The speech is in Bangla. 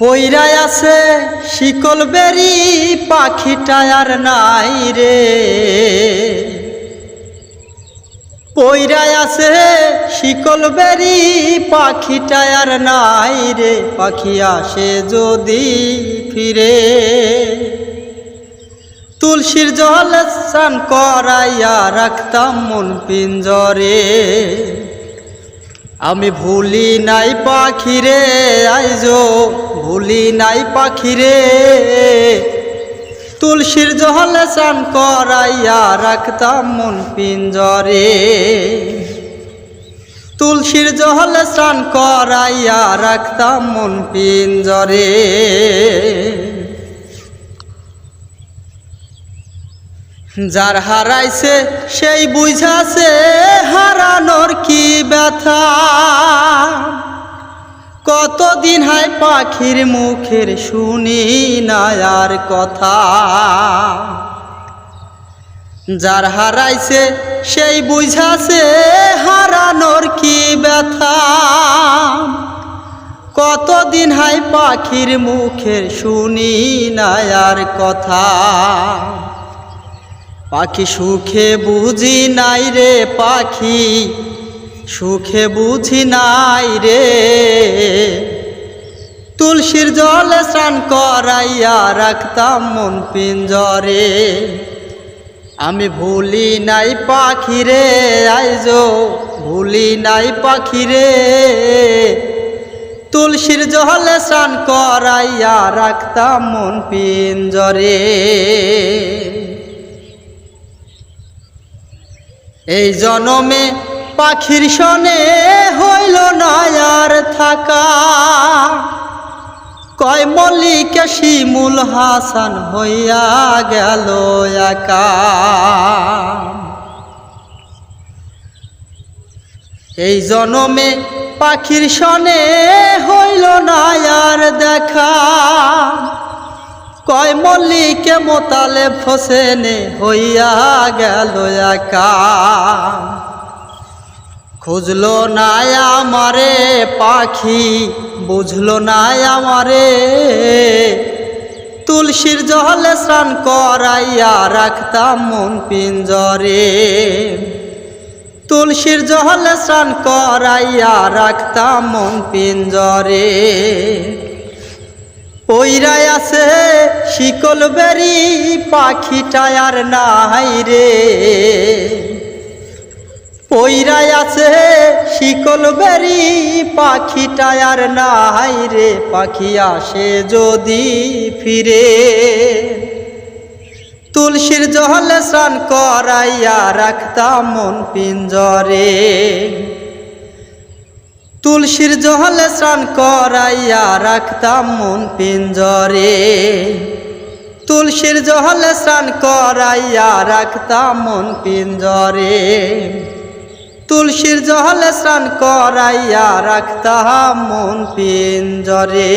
পইরায় আছে শিকল বেরি, পাখিটা আর নাই রে। পইরায় আছে শিকল বেরি, পাখিটা আর নাই রে। পাখি আসে যদি ফিরে। তুলসীর জল স্নান করাইয়া রাখতাম মন পিঞ্জরে। আমি ভুলি নাই পাখিরে, আইজো, ভুলি নাই পাখিরে। তুলসীর জলে স্নান করাইয়া রাখতাম মন পিঞ্জরে। তুলসীর জলে স্নান করাইয়া রাখতাম মন পিঞ্জরে। যার হারাইছে, সেই বুঝাছে হারানোর কি ব্যথা। কতদিন হায় পাখির মুখের শুনি না আর কথা। যার হারাইছে, সেই বুঝাছে হারানোর কি ব্যথা। কতদিন হায় পাখির মুখের শুনি না আর কথা। পাখি সুখে বুঝি নাই রে পাখি, সুখে বুঝি নাই রে। তুলসীর জলে স্নান করাইয়া রাখতাম মন পিঞ্জরে। আমি ভুলি নাই পাখি রে, আইজো ভুলি নাই পাখি রে। তুলসীর জলে স্নান করাইয়া রাখতাম মন পিঞ্জরে। এই জনমে পাখির সনে হইল না আর থাকা। কয় মল্লিকে শিমুল হাসান হইয়া গেল একা। এই জনমে পাখির সনে হইল না আর দেখা। কয় মল্লিকে মোতালে ফসেনে হইয়া গেল একা খুঁজলো না আমারে পাখি, বুঝলো না আমারে। তুলসীর জলে স্নান করাইয়া রাখতাম মন পিঞ্জরে। তুলসীর জলে স্নান করাইয়া রাখতাম মন পিঞ্জরে। পইরাই আছে শিকল বেরি পাখিটা আর নাই রে। পইরাই আছে শিকল বেরি পাখিটা আর নাই রে। পাখি আসে যদি ফিরে। তুলসীর জলে স্নান করাইয়া রাখতাম মন পিঞ্জরে। তুলসীর জলে স্নান করাইয়া রাখতাম মন পিঞ্জরে। তুলসীর জহল স্নান করাইয়া রাখতাম মন পিঞ্জরে। তুলসীর জহল স্নান করাইয়া রাখতাম মন পিঞ্জরে।